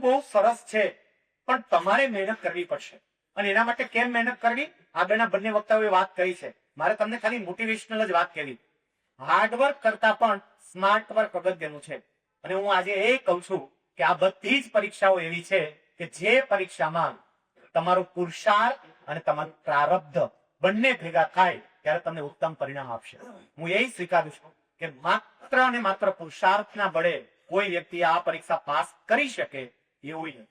બહુ સરસ છે. પણ તમારે મહેનત કરવી પડશે. અને એના માટે કેમ મહેનત કરવી? આગળના બંને વક્તાઓએ વાત કરી છે. મારે તમને ખાલી મોટિવેશનલ જ વાત કહેવી. હાર્ડવર્ક કરતા પણ સ્માર્ટ વર્ક અગત્યનું છે. અને હું આજે એ કહું છું કે આ બધી જ પરીક્ષાઓ એવી છે કે જે પરીક્ષામાં તમારો પુરુષાર્થ અને તમારું પ્રારબ્ધ બંને ભેગા થાય ત્યારે તમને ઉત્તમ પરિણામ આપશે. હું એ સ્વીકારું છું કે માત્ર અને માત્ર પુરુષાર્થના બળે કોઈ વ્યક્તિ આ પરીક્ષા પાસ કરી શકે એવું નથી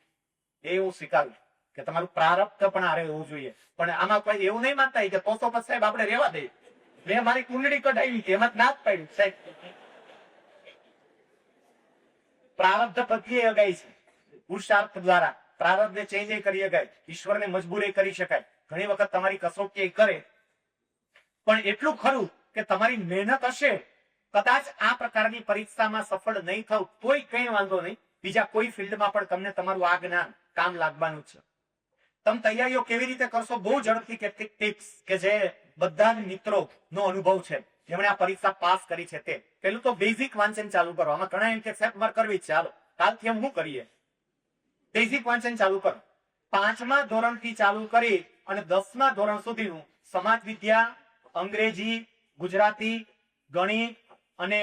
એવું સ્વીકારું કે તમારું પ્રારબ્ધ પણ આરે હોવું જોઈએ. પણ આમાં કોઈ એવું નહીં માનતા કે તો સાહેબ આપણે રહેવા દઈએ મેં મારી કુંડળી કઢાવી હતી. એમાં ના જ પાડ્યું સાહેબ. પ્રારબ્ધ પ્રત્યે અગાય છે. પુરુષાર્થ દ્વારા પ્રારબ્ધને ચેન્જ કરી શકાય ઈશ્વરને મજબૂરી કરી શકાય. ઘણી વખત તમારી કસોટી કરે. પણ એટલું ખરું કે તમારી મહેનત હશે. કદાચ આ પ્રકારની પરીક્ષામાં સફળ નહીં થવું. કોઈ કઈ વાંધો નહીં. બીજા કોઈ ફિલ્ડમાં પણ તમને તમારું આ જ્ઞાન કામ લાગવાનું છે. તમે તૈયારીઓ કેવી રીતે કરશો બહુ ઝડપથી કેટલીક ટિપ્સ કે જે બધા મિત્રો નો અનુભવ છે. જેમણે આ પરીક્ષા પાસ કરી છે તે. પેલું તો બેઝિક વાંચન ચાલુ કરો. આમાં ઘણા એમ કે સાહેબ કરવી ચાલો કાલથી એમ શું કરીએ? બેઝિક વાંચન ચાલુ કરો. પાંચમા ધોરણથી ચાલુ કરી અને દસમા ધોરણ સુધીનું સમાજ વિદ્યા, અંગ્રેજી, ગુજરાતી, ગણિત અને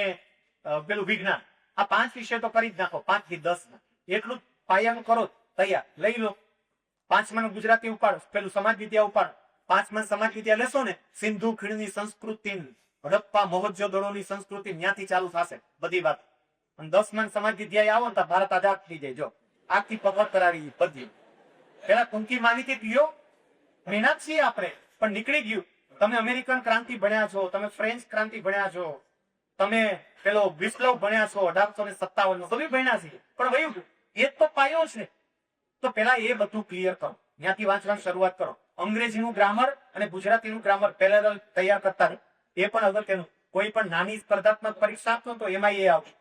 પેલું વિજ્ઞાન આ પાંચ વિષય તો કરી જ નાખો. પાંચથી દસ ના એટલું પાયાનું કરો. તૈયાર. લઈ લો. પાંચમાનું ગુજરાતી ઉપાડો. પેલું સમાજ વિદ્યા ઉપાડો. પાંચમાં સમાજ વિદ્યા લેશો ને, સિંધુ ખીણની સંસ્કૃતિ, હડપ્પા મોહજો દળોની સંસ્કૃતિ ત્યાંથી ચાલુ થશે. બધી વાત. અને દસમા સમાજ વિદ્યા આવો તો ભારત આઝાદ થઈ જાય. જો, આખી પકડ કરાવી બધી પેલા કુંકી માહિતી પીઓ મહેનત છીએ આપણે પણ નીકળી ગયું. તમે અમેરિકન ક્રાંતિ ભણ્યા છો, તમે ફ્રેન્ચ ક્રાંતિ ભણ્યા છો. તમે પેલો વિપ્લવ ભણ્યા છો, અઢારસો ને સત્તાવન નો. સભી ભણ્યા છે. પણ વયું એ તો પાયો છે. તો પેલા એ બધું ક્લિયર કરો. ત્યાંથી વાંચવાની શરૂઆત કરો. અંગ્રેજીનું ગ્રામર અને ગુજરાતીનું ગ્રામર પેરેલલ તૈયાર કરતા એ પણ અગત્યનું કોઈ પણ નાની સ્પર્ધાત્મક પરીક્ષા આપશો તો એમાં એ આવશે.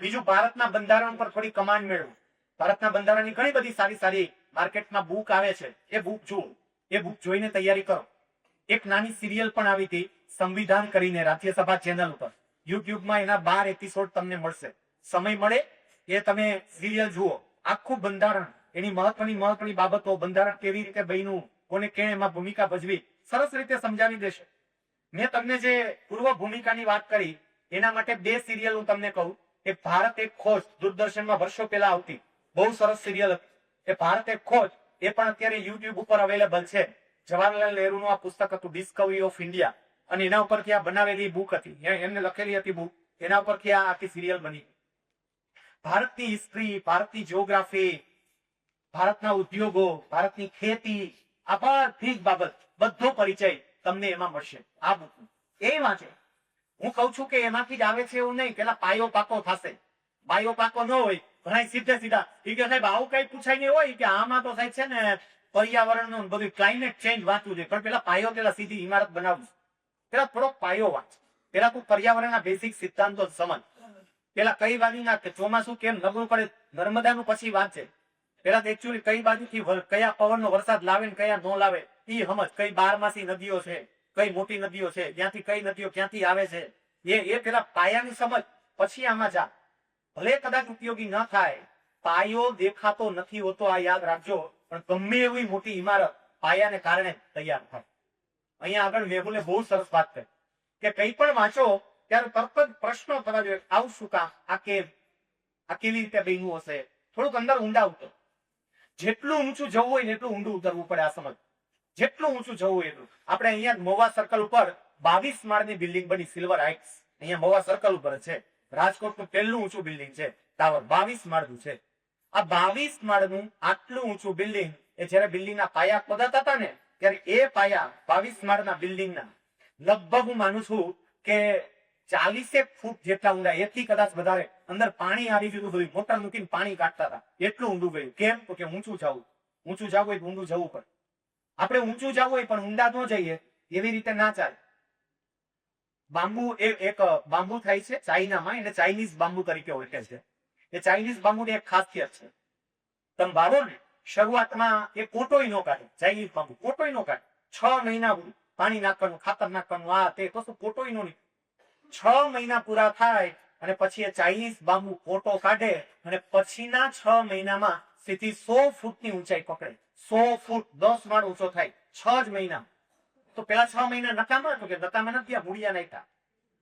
બીજું ભારતના બંધારણ પર થોડી કમાન્ડ મેળવો. ભારતના બંધારણની ઘણી બધી સારી સારી માર્કેટમાં બુક આવે છે. એ બુક જુઓ. એ બુક જોઈને તૈયારી કરો. એક નાની સિરિયલ પણ આવી હતી, સંવિધાન કરીને રાજ્યસભા ચેનલ ઉપર. યુટ્યુબમાં એના બાર એપિસોડ તમને મળશે. સમય મળે એ તમે સિરિયલ જુઓ. આખું બંધારણ, એની મહત્વની મહત્વની બાબતો, બંધારણ કેવી રીતે બન્યું, કોને કેમ એમાં ભૂમિકા ભજવી, સરસ રીતે સમજાવી દેશે. મેં તમને જે પૂર્વ ભૂમિકાની વાત કરી, એના માટે બે સિરિયલ હું તમને કહું. એ ભારત એક ખોજ, દૂરદર્શનમાં વર્ષો પહેલા આવતી. બહુ સરસ સિરિયલ હતી. એ ભારત એક ખોજ, એ પણ અત્યારે યુટ્યુબ ઉપર અવેલેબલ છે. જવાહરલાલ નહેરુનું આ પુસ્તક હતું ડિસ્કવરી ઓફ ઇન્ડિયા અને એના ઉપરથી આ બનાવેલી બુક હતી. એમને લખેલી હતી બુક એના ઉપરથી આ આખી સિરિયલ બની. ભારતની હિસ્ટ્રી ભારતની જીઓગ્રાફી ભારતના ઉદ્યોગો, ભારતની ખેતી, આ બધી બાબત, બધો પરિચય તમને એમાં મળશે. આ બુક એ વાંચે હું કઉ છું કે એમાંથી જ આવે છે એવું નહીં. પેલા પાયો પાકો થશે. પાયો પાકો ન હોય ઘણા સીધે સીધા. એ કે સાહેબ, આવું કઈ પૂછાય નહીં હોય કે આમાં તો સાહેબ છે ને પર્યાવરણનું બધું ક્લાઇમેટ ચેન્જ વાંચવું છે પણ પેલા પાયો પેલા સીધી ઇમારત બનાવું છે. પેલા થોડો પાયો વાંચ. પેલા તું પર્યાવરણના બેઝિક સિદ્ધાંતો સમજ. પેલા કઈ બાજુના ચોમાસું કેમ નબળું પડે, નર્મદાનું પછી વાંચે. પેલા એકચ્યુઅલી કઈ બાજુથી કયા પવનનો વરસાદ લાવે ને કયા ન લાવે એ સમજ. કઈ બારમાસી નદીઓ છે, કઈ મોટી નદીઓ છે, ત્યાંથી કઈ નદીઓ ક્યાંથી આવે છે, એ એ પેલા પાયાની સમજ. પછી આમાં જા. ભલે કદાચ ઉપયોગી ન થાય, પાયો દેખાતો નથી હોતો, આ યાદ રાખજો. પણ ગમે એવી મોટી ઇમારત પાયાને કારણે તૈયાર થાય. અહીંયા આગળ મેહુલે બહુ સરસ વાત કરી કે કંઈ પણ વાંચો, ત્યારે તરત જ પ્રશ્નો થવા જોઈએ આવું શું કામ? આ કેમ? આ કેવી રીતે બન્યું હશે? થોડુંક અંદર ઊંડા ઉતરો. જેટલું ઊંચું જવું હોય એટલું ઊંડું ઉતરવું પડે, આ સમજ. જેટલું ઊંચું જવું હોય એટલું. આપણે અહીંયા મોવા સર્કલ ઉપર બાવીસ માળની બિલ્ડિંગ બની સિલ્વર હાઇટ્સ અહીંયા મોવા સર્કલ ઉપર છે. રાજકોટનું પહેલું ઊંચું બિલ્ડિંગ છે ટાવર બાવીસ માળનું છે. આ બાવીસ માળનું આટલું ઊંચું બિલ્ડિંગ એ જયારે બિલ્ડિંગના પાયા પદાતા હતા ને ત્યારે એ પાયા બાવીસ માળના બિલ્ડિંગના. લગભગ હું માનું છું કે ચાલીસેક ફૂટ જેટલા ઊંડા, એથી કદાચ વધારે, અંદર પાણી આવી ગયું હતું મોટર મૂકીને પાણી કાઢતા હતા. એટલું ઊંડું ગયું. કેમ? તો કે ઊંચું જવું. ઊંચું જવું હોય ઊંડું જવું પડે. આપણે ઊંચું જવું હોય પણ ઊંડા ન જઈએ, એવી રીતે ના ચાલે. બાંબુ એ એક બાંબુ થાય છે ચાઇનામાં, એને ચાઇનીઝ બાંબુ તરીકે ઓળખે છે. એ ચાઇનીઝ બાંબુની એક ખાસિયત છે. તમે બારો ને શરૂઆતમાં એ કોટોય નો કાઢે ચાઇનીઝ બાંબુ, કોટોય ન કાઢે. છ મહિના પાણી નાખવાનું, ખાતર નાખવાનું, આ તે, કશું કોટોય નો છ મહિના પૂરા થાય અને પછી એ ચાઇનીઝ બાંબુ કોટો કાઢે અને પછીના છ મહિનામાં સીધી સો ફૂટની ઊંચાઈ પકડે. સો ફૂટ દસ માળ ઊંચો થાય, છ જ મહિના. તો પેલા છ મહિના નકામા તો કે નકામા નથી, આ ભૂળિયા નાખ્યા.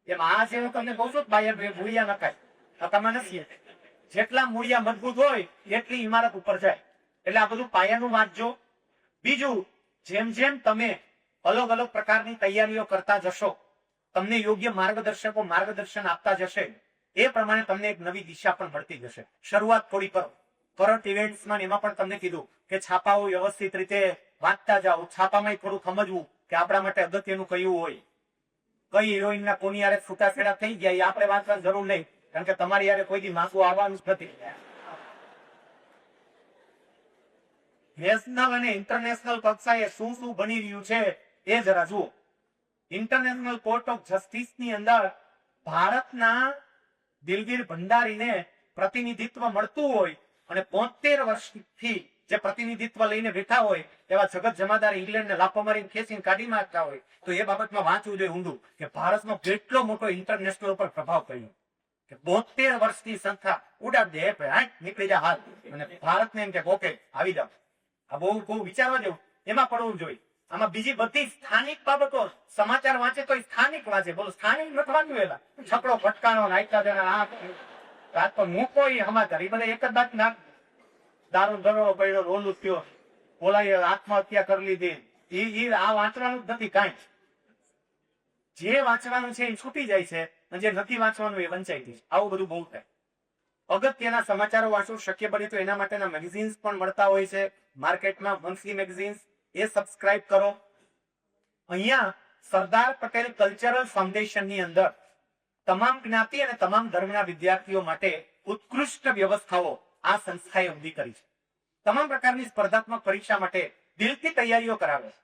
એમ આ જે હું તમને કહું છું, બાયર ભાઈ નકાય નકામા નથી. જેટલા મૂળિયા મજબૂત હોય, એટલી ઇમારત ઉપર જાય. એટલે આ બધું પાયાનું વાંચજો બીજું, જેમ જેમ તમે અલગ અલગ પ્રકારની તૈયારીઓ કરતા જશો, તમને યોગ્ય માર્ગદર્શકો માર્ગદર્શન આપતા જશે, એ પ્રમાણે તમને એક નવી દિશા પણ મળતી જશે. શરૂઆત થોડી કરો. કરંટ ઇવેન્ટ્સમાં એમાં પણ તમને કીધું કે છાપાઓ વ્યવસ્થિત રીતે વાંચતા જાઓ. છાપામાં થોડું સમજવું કે આપણા માટે અગત્યનું કયું હોય. કઈ હિરોઈન ના કોની યારે છૂટાછેડા થઈ ગયા એ આપણે વાંચવાની જરૂર નહીં, કારણ કે તમારી યારે કોઈ દી માગવું આવવાનું નથી. નેશનલ અને ઇન્ટરનેશનલ કક્ષાએ શું શું બની રહ્યું છે એ જરા જુઓ. ઇન્ટરનેશનલ કોર્ટ ઓફ જસ્ટિસની અંદર ભારતના દિલગીર ભંડારીને પ્રતિનિધિત્વ મળતું હોય અને બોતેર વર્ષથી જે પ્રતિનિધિત્વ લઈને બેઠા હોય એવા જગત જમાદાર ઇંગ્લેન્ડ ને લાફો મારીને ખેંચીને કાઢી નાખતા હોય, તો એ બાબતમાં વાંચવું જોઈએ ઊંડું કે ભારતનો કેટલો મોટો ઇન્ટરનેશનલ ઉપર પ્રભાવ પડ્યો. કે બોતેર વર્ષની સંસ્થા ઉડાડ દે નીકળી જા હાલ. અને ભારતને એમ કે, ઓકે, આવી જાવ બહુ બહુ વિચારવા એમાં પડવું જોઈએ આમાં બીજી બધી સ્થાનિક બાબતો સમાચાર વાંચે તો સ્થાનિક વાંચે. બોલો, સ્થાનિક નથી વાંચ્યું એલા. છકડો, ભટકાણો નાયતા દેના, આ રાત પર મૂકો એ સમાચાર. એ બધા એક જ વાત ના દારૂ દરો પડ્યો, રોલું થયો. બોલાય, આત્મહત્યા કરી લીધી. એ એ આ વાંચવાનું નથી કાંઈ. જે વાંચવાનું છે એ છૂટી જાય છે અને જે નથી વાંચવાનું એ વંચાઈ જાય આવું બધું બહુ થાય. અગત્યના સમાચારો વાંચો શક્ય બને તો એના માટેના મેગેઝિન્સ પણ મળતા હોય છે. માર્કેટમાં મંથલી મેગઝીન્સ એ સબસ્ક્રાઇબ કરો. અહીંયા સરદાર પટેલ કલ્ચરલ ફાઉન્ડેશનની અંદર તમામ જ્ઞાતિ અને તમામ ધર્મના વિદ્યાર્થીઓ માટે ઉત્કૃષ્ટ વ્યવસ્થાઓ આ સંસ્થાએ ઊભી કરી છે. તમામ પ્રકારની સ્પર્ધાત્મક પરીક્ષા માટે દિલથી તૈયારીઓ કરાવે છે.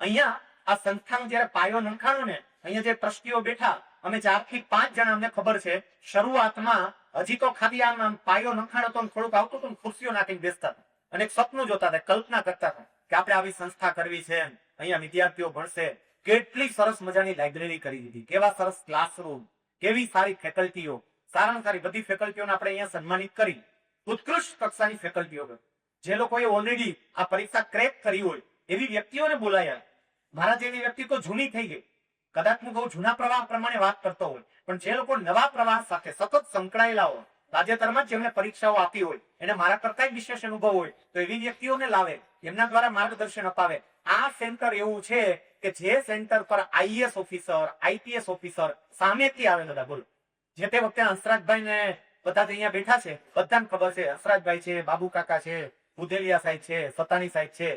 અહીંયા આ સંસ્થાનો જયારે પાયો નંખાણો ને, અહીંયા જે ટ્રસ્ટીઓ બેઠા, અમે ચારથી પાંચ જણા, અમને ખબર છે, શરૂઆતમાં હજી તો ખાલી આમ પાયો નખાણો તો થોડુંક આવતું હતું ખુરશીઓ નાખીને બેસતા હતા. અને એક સપનું જોતા હતા, કલ્પના કરતા હતા કે આપણે આવી સંસ્થા કરવી છે, અહીંયા વિદ્યાર્થીઓ ભણશે. કેટલી સરસ મજાની લાઇબ્રેરી કરી દીધી. કેવા સરસ ક્લાસરૂમ કેવી સારી ફેકલ્ટીઓ. સારામાં સારી બધી ફેકલ્ટીઓને આપણે અહીંયા સન્માનિત કરી. ઉત્કૃષ્ટ કક્ષાની ફેકલ્ટીઓ. જે લોકોએ ઓલરેડી આ પરીક્ષા ક્રેક કરી હોય, એવી વ્યક્તિઓને બોલાયા. મારા જેવી વ્યક્તિ તો જૂની થઈ ગઈ. કદાચ હું બહુ જૂના પ્રવાહ પ્રમાણે વાત કરતો હોય, પણ જે લોકો નવા પ્રવાહ સાથે સતત સંકળાયેલા હોય તાજેતરમાં જ જેમણે પરીક્ષાઓ આપી હોય, એને મારા કરતા વિશેષ અનુભવ હોય, તો એવી વ્યક્તિઓને લાવે, એમના દ્વારા માર્ગદર્શન અપાવે. આ સેન્ટર એવું છે કે જે સેન્ટર પર આઈએસ ઓફિસર, આઈપીએસ ઓફિસર સામેથી આવે બધા બોલો. જે તે વખતે હંસરાજભાઈ ને બધા અહીંયા બેઠા છે, બધાને ખબર છે, હંસરાજભાઈ છે, બાબુ કાકા છે બુધેલિયા સાહેબ છે, સતાની સાહેબ છે.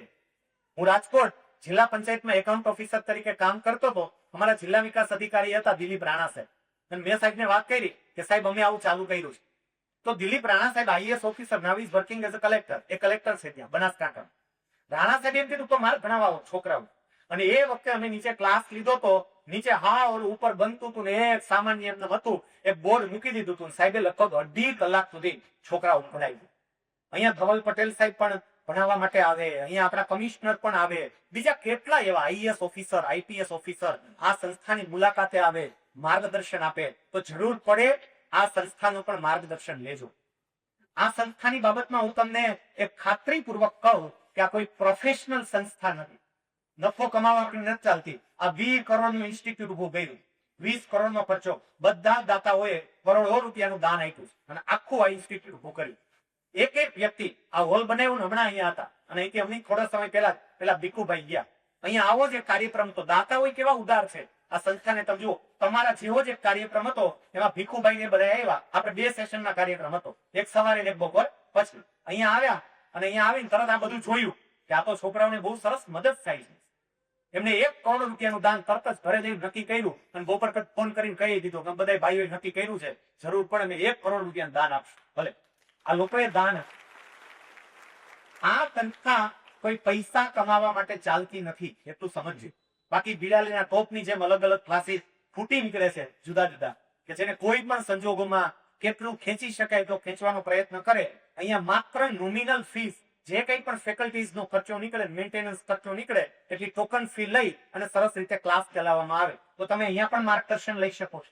હું રાજકોટ જિલ્લા પંચાયતમાં એકાઉન્ટ ઓફિસર તરીકે કામ કરતો હતો, અમારા જિલ્લા વિકાસ અધિકારી હતા દિલીપ રાણા સાહેબ. અને મેં સાહેબને વાત કરી કે સાહેબ, અમે આવું ચાલુ કર્યું છે. તો દિલીપ રાણા સાહેબ IS officer now is working as a collector A collector છે ત્યાં બનાસકાંઠા રાણા સાહેબ એમ કીધું, તો મારે ભણાવવા છોકરાઓ. અને એ વખતે અમે નીચે ક્લાસ લીધો તો, નીચે હા ઓર ઉપર બનતું હતું ને એક સામાન્ય એમને હતું, એક બોર્ડ મૂકી દીધું હતું સાહેબે લગભગ અઢી કલાક સુધી છોકરાઓ ભણાવી અહીંયા ધવલ પટેલ સાહેબ પણ ભણાવવા માટે આવે, અહીંયા આપણા કમિશનર પણ આવે, બીજા કેટલા એવા આઈએસ ઓફિસર આઈપીએસ ઓફિસર આ સંસ્થાની મુલાકાતે આવે, માર્ગદર્શન આપે, તો જરૂર પડે આ સંસ્થાનું પણ માર્ગદર્શન લેજો. આ સંસ્થાની બાબતમાં હું તમને એક ખાતરીપૂર્વક કહું કે આ કોઈ પ્રોફેશનલ સંસ્થા નથી. નફો કમાવા નથી ચાલતી. આ વીસ કરોડનું ઇન્સ્ટિટ્યૂટ ઉભું ગયું વીસ કરોડનો ખર્ચો. બધા દાતાઓએ કરોડો રૂપિયાનું દાન આપ્યું અને આખું આ ઇન્સ્ટિટ્યૂટ ઉભું કર્યું. એક એક વ્યક્તિ આ હોલ બનાવ્યો હમણાં અહીંયા હતા. અને અહીંથી અમને થોડા સમય પહેલા પેલા ભીખુભાઈ ગયા. અહીંયા આવો જે કાર્યક્રમ તો દાતા હોય કેવા ઉદાર છે. આ સંસ્થાને તમે જુઓ, તમારા જેવો જ કાર્યક્રમ હતો, એમાં ભીખુભાઈ ને બધા આવ્યા. આપણે બે સેશન ના કાર્યક્રમ હતો. એક સવારે એક બપોર પછી. અહીંયા આવ્યા અને અહીંયા આવીને તરત આ બધું જોયું કે આ તો છોકરાઓને બહુ સરસ મદદ થાય છે. એમને એક કરોડ રૂપિયાનું દાન તરત જ ઘરે જઈને નક્કી કર્યું અને બપોર પછી ફોન કરીને કહી દીધું કે બધા ભાઈઓએ નક્કી કર્યું છે, જરૂર પડે અમે એક કરોડ રૂપિયાનું દાન આપશું. ભલે. આ લોકોએ દાન આ સંસ્થા કોઈ પૈસા કમાવા માટે ચાલતી નથી, એટલું સમજજો. બાકી બિલાડીના ટોપની જેમ અલગ અલગ ક્લાસીસ ફૂટી નીકળે છે, જુદા જુદા. કે જેને કોઈ પણ સંજોગોમાં કેટલું ખેંચી શકાય તો ખેંચવાનો પ્રયત્ન કરે. અહીંયા માત્ર નોમિનલ ફીસ જે કંઈ પણ ફેકલ્ટીઝ નો ખર્ચો નીકળે મેન્ટેનન્સ ખર્ચો નીકળે એટલી ટોકન ફી લઈ અને સરસ રીતે ક્લાસ ચલાવવામાં આવે. તો તમે અહીંયા પણ માર્ગદર્શન લઈ શકો છો.